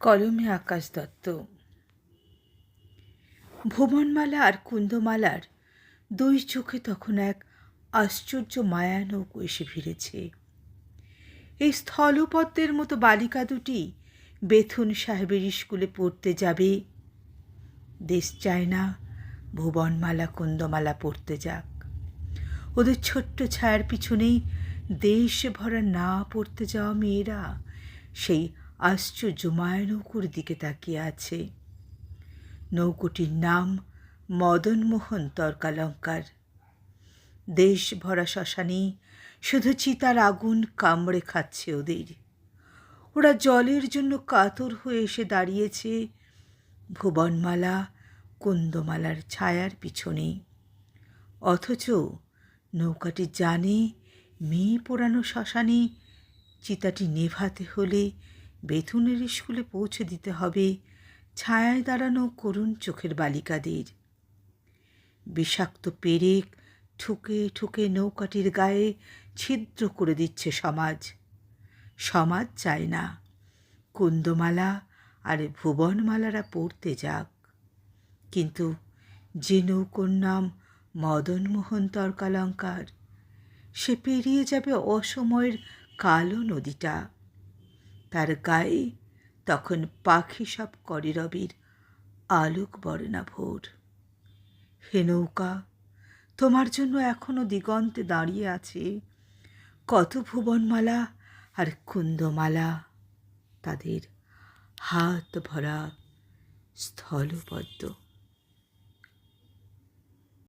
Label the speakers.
Speaker 1: কলমে আকাশ দত্ত। ভুবনমালা আর কুন্দমালার দুই চোখে তখন এক আশ্চর্য মায়ানৌক এসে ভিড়েছে এই স্থলপদ্মের মতো বালিকা দুটি বেথুন সাহেবের স্কুলে পড়তে যাবে। দেশ চায় না ভুবনমালা, কুন্দমালা পড়তে যাক। ওদের ছোট্ট ছায়ার পিছনেই দেশ ভরা না পড়তে যাওয়া মেয়েরা সেই আশ্চর্য মায়ানৌকুর দিকে তাকিয়ে আছে। নৌকোটির নাম মদনমোহন তর্কালঙ্কার। দেশ ভরা শ্মশানে শুধু চিতার আগুন কামড়ে খাচ্ছে ওদের। ওরা জলের জন্য কাতর হয়ে এসে দাঁড়িয়েছে ভুবনমালা, কুন্দমালার ছায়ার পিছনে। অথচ নৌকাটি জানে মেয়ে পোড়ানো শ্মশানে চিতাটি নেভাতে হলে বেথুনের স্কুলে পৌঁছে দিতে হবে, ছায়ায় দাঁড়ানো করুণ চোখের বালিকাদের। বিষাক্ত পেরেক ঠুকে ঠুকে নৌকাটির গায়ে ছিদ্র করে দিচ্ছে সমাজ। সমাজ চায় না, কুন্দমালা আর ভুবনমালারা পড়তে যাক। কিন্তু যে নৌকোর নাম মদনমোহন তর্কালঙ্কার, সে পেরিয়ে যাবে অসময়ের কালো নদীটা। তার গায়ে তখন পাখি সব করে রবির আলোক বর্ণা ভোর। হে নৌকা, তোমার জন্য এখনও দিগন্তে দাঁড়িয়ে আছে কত ভুবনমালা আর কুন্দমালা। তাদের হাত ভরা স্থলপদ্ম।